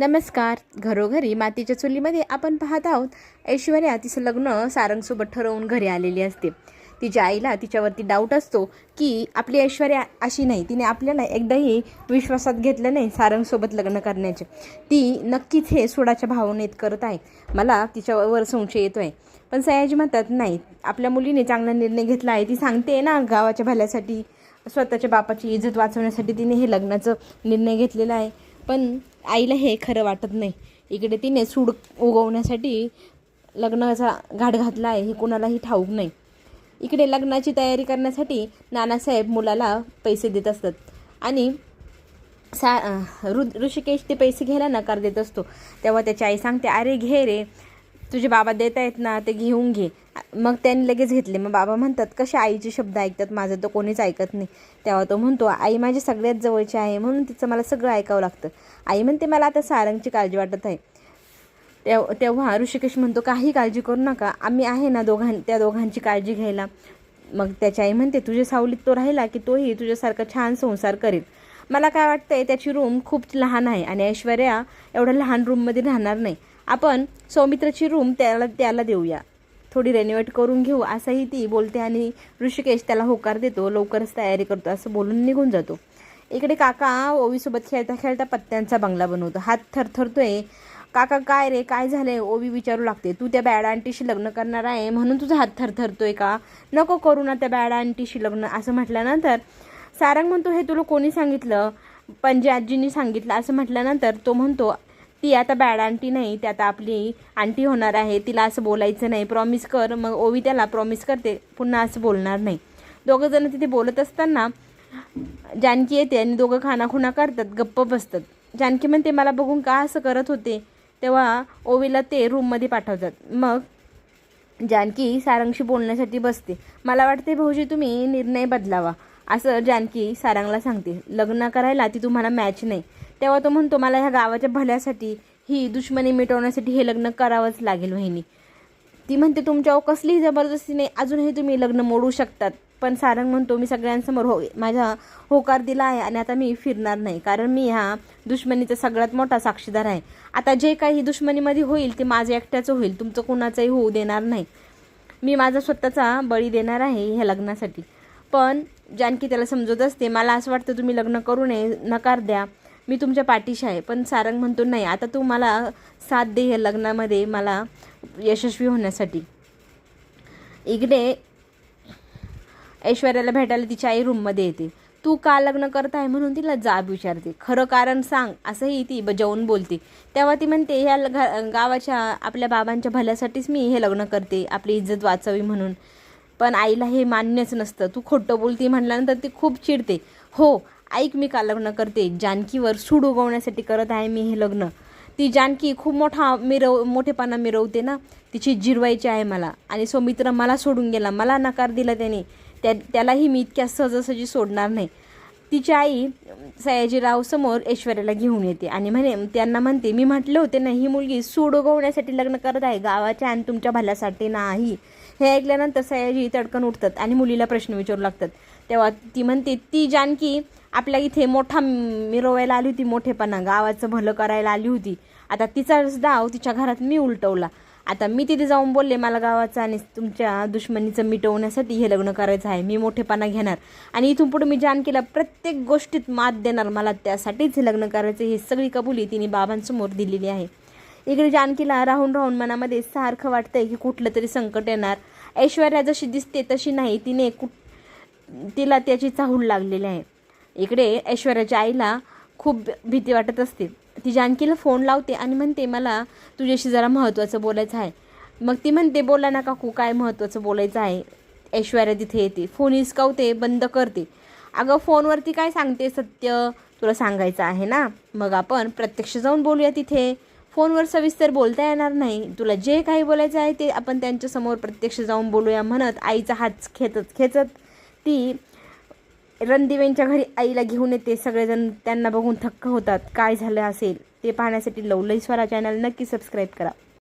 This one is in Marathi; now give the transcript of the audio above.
नमस्कार. घरोघरी मातीच्या चुलीमध्ये आपण पाहत आहोत. ऐश्वर्या तिचं लग्न सारंगसोबत ठरवून घरी आलेली असते. तिच्या आईला तिच्यावरती डाऊट असतो की आपली ऐश्वर्या अशी नाही. तिने आपल्याला एकदाही विश्वासात घेतलं नाही सारंगसोबत लग्न करण्याचे. ती नक्कीच हे सोडाच्या भावनेत करत आहे. मला तिच्यावर संशय येतो आहे पण सयाजी म्हणतात नाही आपल्या मुलीने चांगला निर्णय घेतला आहे. ती सांगते ना गावाच्या भल्यासाठी स्वतःच्या बापाची इज्जत वाचवण्यासाठी तिने हे लग्नाचं निर्णय घेतलेला आहे. पण आईला हे खरं वाटत नाही. इकडे तिने सूड उगवण्यासाठी लग्नाचा घाट घातला आहे हे कोणालाही ठाऊक नाही. इकडे लग्नाची तयारी करण्यासाठी नानासाहेब मुलाला पैसे देत असतात आणि सा ऋ ऋषिकेश ते पैसे घ्यायला नकार देत असतो. तेव्हा त्याची आई सांगते अरे घे रे तुझे बाबा देत आहेत ना ते घेऊन घे. मग त्यांनी लगेच घेतले. मग बाबा म्हणतात कसे आईचे शब्द ऐकतात? माझं तर कोणीच ऐकत नाही. तेव्हा तो म्हणतो आई माझी सगळ्यात जवळची आहे. म्हणून तिचं मला सगळं ऐकावं लागतं. आई म्हणते मला आता सारंगची काळजी वाटत आहे. तेव तेव्हा ऋषिकेश म्हणतो काही काळजी करू नका. आम्ही आहे ना दोघां त्या दोघांची काळजी घ्यायला. मग त्याची आई म्हणते तुझ्या सावलीत तो राहिला की तोही तुझ्यासारखा छान संसार करेल. मला काय वाटतंय त्याची रूम खूप लहान आहे आणि ऐश्वर्या एवढ्या लहान रूममध्ये राहणार नाही. आपण सौमित्राची रूम त्याला त्याला देऊया. थोडी रेनोवेट करून घेऊ असंही ती बोलते आणि ऋषिकेश त्याला होकार देतो लवकरच तयारी करतो असं बोलून निघून जातो. इकडे काका ओवीसोबत खेळता खेळता पत्त्यांचा बंगला बनवतो. हात थरथरतोय. काका काय रे काय झालंय ओवी विचारू लागते. तू त्या बॅड आंटीशी लग्न करणार आहे म्हणून तुझा हात थरथरतोय का? नको करू ना त्या बॅड आंटीशी लग्न असं म्हटल्यानंतर सारंग म्हणतो हे तुला कोणी सांगितलं? पंजे आजींनी सांगितलं? असं म्हटल्यानंतर तो म्हणतो ती आता बॅड आंटी नाही ती आता आपली आंटी होणार आहे तिला असं बोलायचं नाही. प्रॉमिस कर मग ओवी त्याला प्रॉमिस करते पुन्हा असं बोलणार नाही. दोघंजणं तिथे बोलत असताना जानकी येते आणि दोघं खानाखुणा करतात गप्प बसतात. जानकी म्हणते मला बघून का असं करत होते? तेव्हा ओवीला ते रूममध्ये पाठवतात. मग जानकी सारंगशी बोलण्यासाठी बसते. मला वाटते भाऊजी तुम्ही निर्णय बदलावा. असं जानकी सारंगला सांगते. लग्न करायला ती तुम्हाला मॅच नाही. तेव्हा तो म्हणतो मला ह्या गावाच्या भल्यासाठी ही दुश्मनी मिटवण्यासाठी हे लग्न करावंच लागेल वहिनी. ती म्हणते तुमच्यावर कसलीही जबरदस्ती नाही अजूनही तुम्ही लग्न मोडू शकतात. पण सारंग म्हणतो मी सगळ्यांसमोर हो माझा होकार दिला आहे आणि आता मी फिरणार नाही कारण मी ह्या दुश्मनीचा सगळ्यात मोठा साक्षीदार आहे. आता जे काही दुश्मनीमध्ये होईल ते माझं एकट्याचं होईल तुमचं कुणाचंही होऊ देणार नाही. मी माझा स्वतःचा बळी देणार आहे ह्या लग्नासाठी. पण जानकी त्याला समजत असते मला असं वाटतं तुम्ही लग्न करू नये नकार द्या. मी तुमच्या पाठीशी आहे पण सारंग म्हणतो नाही आता तू मला साथ दे या लग्नामध्ये मला यशस्वी होण्यासाठी. इकडे ऐश्वर्याला भेटायला तिची आई रूममध्ये येते. तू का लग्न करत आहे म्हणून तिला जाब विचारते. खरं कारण सांग असंही ती बजावून बोलते. तेव्हा ती म्हणते ह्या गावाच्या आपल्या बाबांच्या भल्यासाठीच मी हे लग्न करते आपली इज्जत वाचावी म्हणून. पण आईला हे मान्यच नसतं. तू खोटं बोलते म्हटल्यानंतर ती खूप चिडते. हो ऐक मी का लग्न करते? जानकीवर सूड उगवण्यासाठी करत आहे मी हे लग्न. ती जानकी खूप मोठा मिरव मोठेपणा मिरवते ना? तिची जिरवायची आहे मला. आणि सौमित्र मला सोडून गेला. मला नकार दिला त्याने. त्या त्यालाही मी इतक्या सहजासहजी सोडणार नाही. तिची आई सयाजीराव समोर ऐश्वर्याला घेऊन येते. आणि म्हणे त्यांना म्हणते मी म्हटले होते ना ही मुलगी सूड उगवण्यासाठी लग्न करत आहे गावाच्या आणि तुमच्या भल्यासाठी नाही. हे ऐकल्यानंतर सयाजी तडकन उठतात आणि मुलीला प्रश्न विचारू लागतात. तेव्हा ती म्हणते ती जानकी आपल्या इथे मोठा मिरवायला आली होती मोठेपणा. गावाचं भलं करायला आली होती. आता तिचाच डाव तिच्या घरात मी उलटवला. आता मी तिथे जाऊन बोलले मला गावाचं आणि तुमच्या दुश्मनीचं मिटवण्यासाठी हे लग्न करायचं आहे. मी मोठेपणा घेणार. आणि इथून पुढे मी जानकीला प्रत्येक गोष्टीत मात देणार. मला त्यासाठीच हे लग्न करायचं हे सगळी कबुली तिने बाबांसमोर दिलेली आहे. इकडे जानकीला राहून राहून मनामध्ये सारखं वाटतंय की कुठलं तरी संकट येणार. ऐश्वर्या जशी दिसते तशी नाही. तिने कुठ तिला त्याची चाहूल लागलेली आहे. इकडे ऐश्वर्याच्या आईला खूप भीती वाटत असते. ती जानकीला फोन लावते आणि म्हणते मला तुझ्याशी जरा महत्त्वाचं बोलायचं आहे. मग ती म्हणते बोला ना काकू काय महत्त्वाचं बोलायचं आहे? ऐश्वर्या तिथे येते. फोन हिसकावते बंद करते. अगं फोनवरती काय सांगते सत्य? तुला सांगायचं आहे ना? मग आपण प्रत्यक्ष जाऊन बोलूया तिथे. फोनवर सविस्तर बोलता येणार नाही. तुला जे काही बोलायचं आहे ते आपण त्यांच्यासमोर प्रत्यक्ष जाऊन बोलूया म्हणत आईचा हात खेचत खेचत ती रणदिवेंच्या घरी आईला घेऊन येते. सगळेजण त्यांना बघून थक्क होतात. काय झालं असेल? ते पाहण्यासाठी लवलई स्वरा चॅनल नक्की सबस्क्राईब करा.